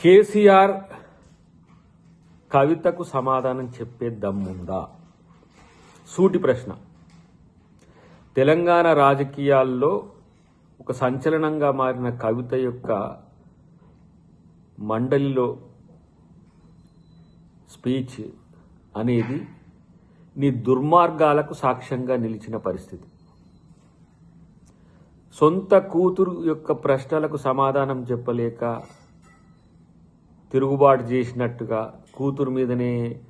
కేసీఆర్ కవితకు సమాధానం చెప్పే దమ్ముందా? సూటి ప్రశ్న. తెలంగాణ రాజకీయాల్లో ఒక సంచలనంగా మారిన కవిత యొక్క మండలిలో స్పీచ్ అనేది నీ దుర్మార్గాలకు సాక్ష్యంగా నిలిచిన పరిస్థితి. సొంత కూతురు యొక్క ప్రశ్నలకు సమాధానం చెప్పలేక తిరుగుబాటు చేసినట్టుగా కూతురు మీదనే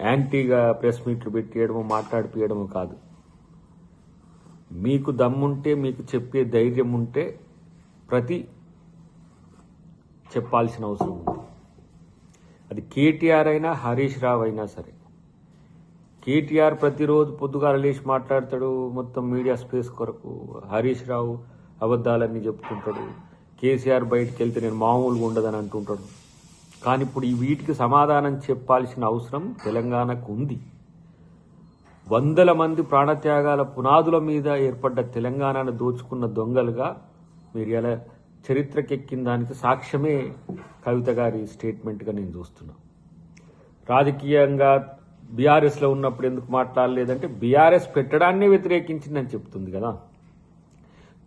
యాంటీగా ప్రెస్ మీట్లు పెట్టేయడము మాట్లాడిపియడము కాదు. మీకు దమ్ముంటే మీకు చెప్పే ధైర్యం ఉంటే ప్రతి చెప్పాల్సిన అవసరం ఉంది. అది కేటీఆర్ అయినా హరీష్ రావు అయినా సరే. కేటీఆర్ ప్రతిరోజు పొద్దుగాల లేచి మాట్లాడతాడు మొత్తం మీడియా స్పేస్ కొరకు. హరీష్ రావు అబద్ధాలన్నీ చెప్పుకుంటాడు కేసీఆర్ బయటికి వెళ్తే నేను మామూలుగా ఉండదని అంటుంటాడు. కానీ ఇప్పుడు ఈ వీటికి సమాధానం చెప్పాల్సిన అవసరం తెలంగాణకు ఉంది. వందల మంది ప్రాణత్యాగాల పునాదుల మీద ఏర్పడ్డ తెలంగాణను దోచుకున్న దొంగలుగా మీరు ఎలా చరిత్రకెక్కిన దానికి సాక్ష్యమే కవిత గారి స్టేట్మెంట్గా నేను చూస్తున్నా. రాజకీయంగా బీఆర్ఎస్లో ఉన్నప్పుడు ఎందుకు మాట్లాడలేదంటే బీఆర్ఎస్ పెట్టడాన్నే వ్యతిరేకించిందని చెప్తుంది కదా.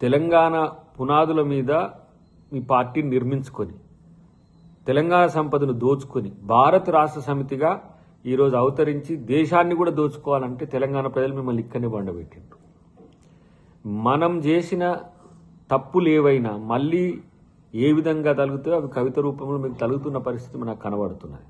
తెలంగాణ పునాదుల మీద మీ పార్టీని నిర్మించుకొని తెలంగాణ సంపదను దోచుకొని భారత రాష్ట్ర సమితిగా ఈరోజు అవతరించి దేశాన్ని కూడా దోచుకోవాలంటే తెలంగాణ ప్రజలు మిమ్మల్ని ఇక్కడనే బండబెట్టిండ్రు. మనం చేసిన తప్పులు ఏవైనా మళ్ళీ ఏ విధంగా తలుగుతాయో అవి కవిత రూపంలో మీకు తలుగుతున్న పరిస్థితి మనకు కనబడుతున్నది